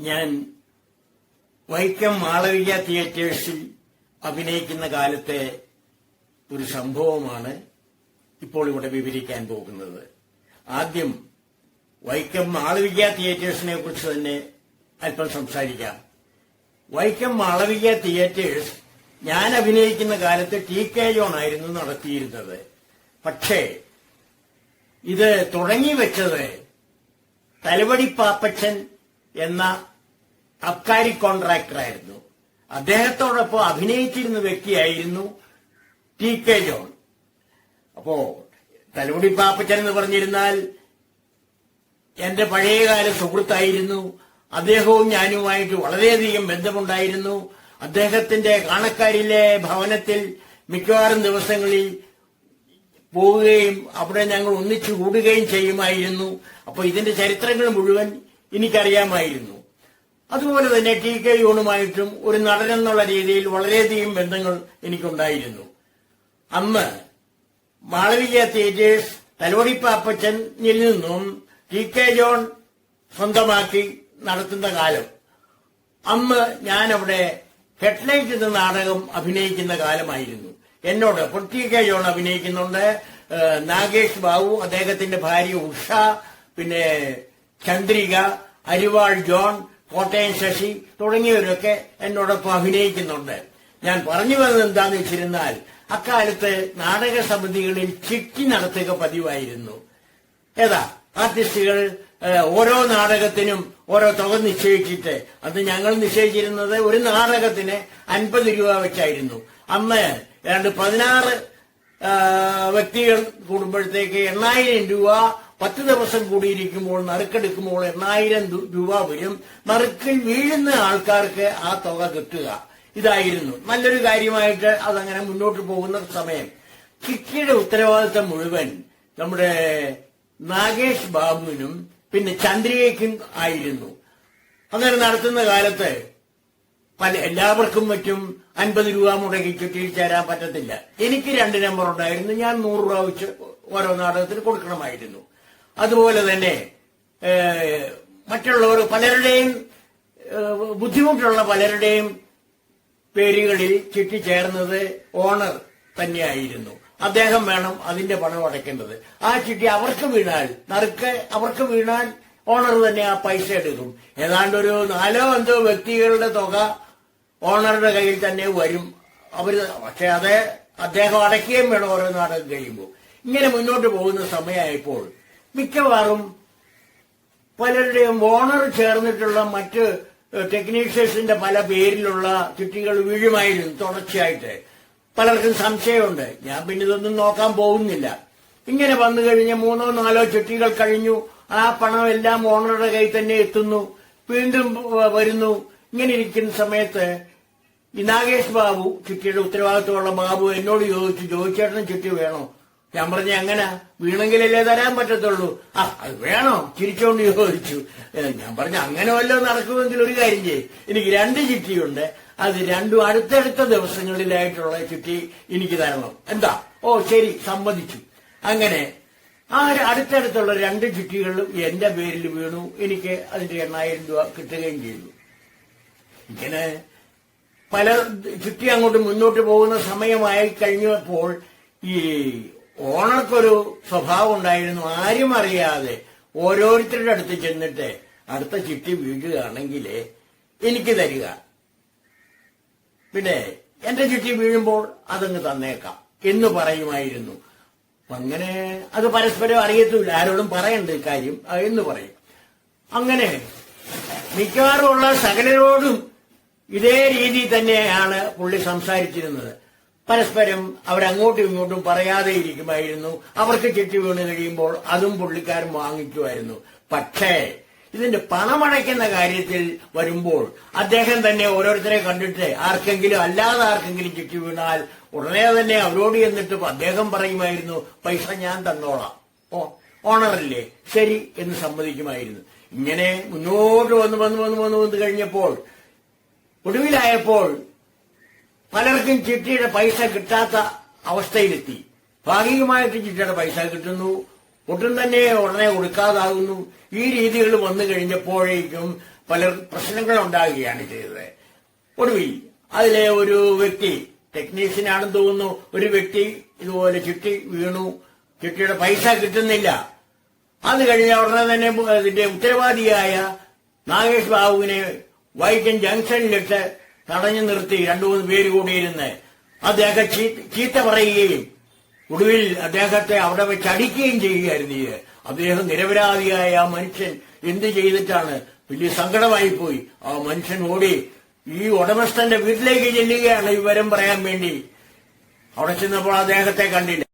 ഞാൻ വൈക്കം മാളവിക തിയേറ്റേഴ്സിൽ അഭിനയിക്കുന്ന കാലത്തെ ഒരു സംഭവമാണ് ഇപ്പോൾ ഇവിടെ വിവരിക്കാൻ പോകുന്നത്. ആദ്യം വൈക്കം മാളവിക തിയേറ്റേഴ്സിനെ കുറിച്ച് തന്നെ അല്പം സംസാരിക്കാം. വൈക്കം മാളവിക തിയേറ്റേഴ്സ് ഞാൻ അഭിനയിക്കുന്ന കാലത്ത് ടി കെ ജോൺ ആയിരുന്നു നടത്തിയിരുന്നത്. പക്ഷേ ഇത് തുടങ്ങി വെച്ചത് തലവടി പാപ്പച്ചൻ എന്ന അബ്കാരി കോൺട്രാക്ടറായിരുന്നു. അദ്ദേഹത്തോടൊപ്പം അഭിനയിച്ചിരുന്ന വ്യക്തിയായിരുന്നു ടി കെ ജോൺ. അപ്പോ തലമുടി പാപ്പച്ചൻ എന്ന് പറഞ്ഞിരുന്നാൽ എന്റെ പഴയകാല സുഹൃത്തായിരുന്നു. അദ്ദേഹവും ഞാനുമായിട്ട് വളരെയധികം ബന്ധമുണ്ടായിരുന്നു. അദ്ദേഹത്തിന്റെ കാണക്കാരിലെ ഭവനത്തിൽ മിക്കവാറും ദിവസങ്ങളിൽ പോവുകയും അവിടെ ഞങ്ങൾ ഒന്നിച്ചു കൂടുകയും ചെയ്യുമായിരുന്നു. അപ്പോൾ ഇതിന്റെ ചരിത്രങ്ങൾ മുഴുവൻ എനിക്കറിയാമായിരുന്നു. അതുപോലെ തന്നെ ടി കെ യൂണുമായിട്ടും ഒരു നടൻ എന്നുള്ള രീതിയിൽ വളരെയധികം ബന്ധങ്ങൾ എനിക്കുണ്ടായിരുന്നു. അന്ന് മാളവിക തിയേറ്റേഴ്സ് തലോടിപ്പാപ്പച്ചനിൽ നിന്നും ടി കെ ജോൺ സ്വന്തമാക്കി നടത്തുന്ന കാലം. അന്ന് ഞാൻ അവിടെ ഹെഡ്ലൈറ്റ് എന്ന നാടകം അഭിനയിക്കുന്ന കാലമായിരുന്നു. എന്നോട് ടി കെ ജോൺ അഭിനയിക്കുന്നുണ്ട്. നാഗേഷ് ബാബു അദ്ദേഹത്തിന്റെ ഭാര്യ ഉഷ പിന്നെ ചന്ദ്രിക അരിവാൾ ജോൺ കോട്ടയം ശശി തുടങ്ങിയവരൊക്കെ എന്നോടൊപ്പം അഭിനയിക്കുന്നുണ്ട്. ഞാൻ പറഞ്ഞു വന്നത് എന്താന്ന് വെച്ചിരുന്നാൽ അക്കാലത്ത് നാടക സമിതികളിൽ ചിട്ടി നടത്തുക പതിവായിരുന്നു. ഏതാ? ആർട്ടിസ്റ്റുകൾ ഓരോ നാടകത്തിനും ഓരോ തുക നിശ്ചയിച്ചിട്ട് അത് ഞങ്ങൾ നിശ്ചയിച്ചിരുന്നത് ഒരു നാടകത്തിന് അൻപത് രൂപ വെച്ചായിരുന്നു. അന്ന് ഏതാണ്ട് പതിനാറ് വ്യക്തികൾ കൂടുമ്പോഴത്തേക്ക് എണ്ണായിരം രൂപ പത്ത് ദിവസം കൂടിയിരിക്കുമ്പോൾ നറുക്കെടുക്കുമ്പോൾ എണ്ണായിരം രൂപ വരും. നറുക്കിൽ വീഴുന്ന ആൾക്കാർക്ക് ആ തുക കിട്ടുക. ഇതായിരുന്നു. നല്ലൊരു കാര്യമായിട്ട് അതങ്ങനെ മുന്നോട്ട് പോകുന്ന സമയം. കിക്കിയുടെ ഉത്തരവാദിത്തം മുഴുവൻ നമ്മുടെ നാഗേഷ് ബാബുവിനും പിന്നെ ചന്ദ്രികയ്ക്കും ആയിരുന്നു. അങ്ങനെ നടത്തുന്ന കാലത്ത് പല എല്ലാവർക്കും മറ്റും അൻപത് രൂപ മുടക്കി ചുറ്റിയിൽ ചേരാൻ പറ്റത്തില്ല. എനിക്ക് രണ്ട് നമ്പർ ഉണ്ടായിരുന്നു. ഞാൻ നൂറ് രൂപ വെച്ച് ഓരോ നാടകത്തിന് കൊടുക്കണമായിരുന്നു. അതുപോലെ തന്നെ മറ്റുള്ളവർ പലരുടെയും ബുദ്ധിമുട്ടുള്ള പലരുടെയും പേരുകളിൽ ചേർന്നത് ഓണർ തന്നെയായിരുന്നു. അദ്ദേഹം വേണം അതിന്റെ പണം അടയ്ക്കേണ്ടത്. ആ ചിട്ടി അവർക്ക് വീണാൽ നറുക്ക് അവർക്ക് വീണാൽ ഓണർ തന്നെ ആ പൈസ എടുക്കും. ഏതാണ്ട് ഒരു നാലോ അഞ്ചോ വ്യക്തികളുടെ തുക ഓണറുടെ കയ്യിൽ തന്നെ വരും. അവർ പക്ഷെ അത് അദ്ദേഹം അടയ്ക്കുകയും വേണം ഓരോ നാടകം കഴിയുമ്പോൾ ഇങ്ങനെ മുന്നോട്ട് പോകുന്ന സമയമായപ്പോൾ മിക്കവാറും പലരുടെയും ഓണർ ചേർന്നിട്ടുള്ള മറ്റ് ടെക്നീഷ്യൻസിന്റെ പല പേരിലുള്ള ചുറ്റികൾ വീഴുമായിരുന്നു തുടർച്ചയായിട്ട്. പലർക്കും സംശയമുണ്ട്. ഞാൻ പിന്നെ ഇതൊന്നും നോക്കാൻ പോകുന്നില്ല. ഇങ്ങനെ വന്നു കഴിഞ്ഞ് മൂന്നോ നാലോ ചുറ്റികൾ കഴിഞ്ഞു. ആ പണം എല്ലാം ഓണറുടെ കയ്യിൽ തന്നെ എത്തുന്നു. വീണ്ടും വരുന്നു. ഇങ്ങനെ ഇരിക്കുന്ന സമയത്ത് ഈ നാഗേഷ് ബാബു ചുറ്റിയുടെ ഉത്തരവാദിത്വമുള്ള ബാബു എന്നോട് ചോദിച്ചു ജോയിച്ചേട്ടനും ചുറ്റി വേണോ? ഞാൻ പറഞ്ഞ എങ്ങനെ? വീണെങ്കിലല്ലേ തരാൻ പറ്റത്തുള്ളൂ. ആ അത് വേണോ? ചിരിച്ചോണ്ട് ചോദിച്ചു. ഞാൻ പറഞ്ഞ അങ്ങനെ വല്ലതും നടക്കുമെങ്കിൽ ഒരു കാര്യം ചെയ്യും. എനിക്ക് രണ്ട് ചിട്ടിയുണ്ട്. അത് രണ്ടും അടുത്തടുത്ത ദിവസങ്ങളിലായിട്ടുള്ള ചിട്ടി എനിക്ക് തരണം. എന്താ? ഓ ശരി സമ്മതിച്ചു. അങ്ങനെ ആ അടുത്തടുത്തുള്ള രണ്ട് ചിട്ടികളും എന്റെ പേരിൽ വീണു. എനിക്ക് അതിന്റെ എണ്ണായിരം രൂപ കിട്ടുകയും ചെയ്തു. ഇങ്ങനെ പല ചുറ്റി അങ്ങോട്ട് മുന്നോട്ട് പോകുന്ന സമയമായി കഴിഞ്ഞപ്പോൾ ഈ ഓണർക്കൊരു സ്വഭാവം ഉണ്ടായിരുന്നു. ആരും അറിയാതെ ഓരോരുത്തരുടെ അടുത്ത് ചെന്നിട്ട് അടുത്ത ചിട്ടി വീഴുകയാണെങ്കിൽ എനിക്ക് തരിക. പിന്നെ എന്റെ ചിട്ടി വീഴുമ്പോൾ അതങ്ങ് തന്നേക്കാം എന്ന് പറയുമായിരുന്നു. അങ്ങനെ അത് പരസ്പരം അറിയത്തില്ല ആരോടും പറയണ്ട കാര്യം എന്ന് പറയും. അങ്ങനെ മിക്കവാറുമുള്ള സകലരോടും ഇതേ രീതി തന്നെയാണ് പുള്ളി സംസാരിച്ചിരുന്നത്. പരസ്പരം അവരങ്ങോട്ടും ഇങ്ങോട്ടും പറയാതെ ഇരിക്കുമായിരുന്നു. അവർക്ക് ചെട്ടി വീണ് കഴിയുമ്പോൾ അതും പുള്ളിക്കാരൻ വാങ്ങിക്കുമായിരുന്നു. പക്ഷേ ഇതിന്റെ പണമടയ്ക്കുന്ന കാര്യത്തിൽ വരുമ്പോൾ അദ്ദേഹം തന്നെ ഓരോരുത്തരെ കണ്ടിട്ട് ആർക്കെങ്കിലും അല്ലാതെ ആർക്കെങ്കിലും ചുറ്റി വീണാൽ ഉടനെ തന്നെ അവരോട് ചെന്നിട്ട് അദ്ദേഹം പറയുമായിരുന്നു പൈസ ഞാൻ തന്നോളാം. ഓ ഓണറല്ലേ? ശരി എന്ന് സമ്മതിക്കുമായിരുന്നു. ഇങ്ങനെ മുന്നോട്ട് വന്ന് വന്ന് വന്ന് വന്ന് വന്ന് കഴിഞ്ഞപ്പോൾ ഒടുവിലായപ്പോൾ പലർക്കും ചിട്ടിയുടെ പൈസ കിട്ടാത്ത അവസ്ഥയിലെത്തി. ഭാഗികമായിട്ട് ചിട്ടിയുടെ പൈസ കിട്ടുന്നു. ഒട്ടും തന്നെ ഉടനെ കൊടുക്കാതാകുന്നു. ഈ രീതികൾ വന്നു കഴിഞ്ഞപ്പോഴേക്കും പല പ്രശ്നങ്ങൾ ഉണ്ടാകുകയാണ് ചെയ്തത്. ഒടുവിൽ അതിലെ ഒരു വ്യക്തി ടെക്നീഷ്യനാണെന്ന് തോന്നുന്നു. ഒരു വ്യക്തി ഇതുപോലെ ചുറ്റി വീണു. ചുറ്റിയുടെ പൈസ കിട്ടുന്നില്ല. അത് കഴിഞ്ഞ ഉടനെ തന്നെ ഇതിന്റെ ഉത്തരവാദിയായ നാഗേഷ് ബാബുവിനെ വൈക്കൻ ജംഗ്ഷനിലിട്ട് തടഞ്ഞു നിർത്തി രണ്ടു മൂന്ന് പേര് കൂടിയിരുന്ന് അദ്ദേഹം ചീത്ത- പറയുകയും ഒടുവിൽ അദ്ദേഹത്തെ അവിടെ വെച്ച് അടിക്കുകയും ചെയ്യുകയായിരുന്നു ഇത് അദ്ദേഹം നിരപരാധിയായ ആ മനുഷ്യൻ എന്ത് ചെയ്തിട്ടാണ് വലിയ സങ്കടമായി പോയി ആ മനുഷ്യൻ ഓടി ഈ ഉടമസ്ഥന്റെ വീട്ടിലേക്ക് ചെല്ലുകയാണ് വിവരം പറയാൻ വേണ്ടി. അവിടെ ചെന്നപ്പോൾ അദ്ദേഹത്തെ കണ്ടില്ല.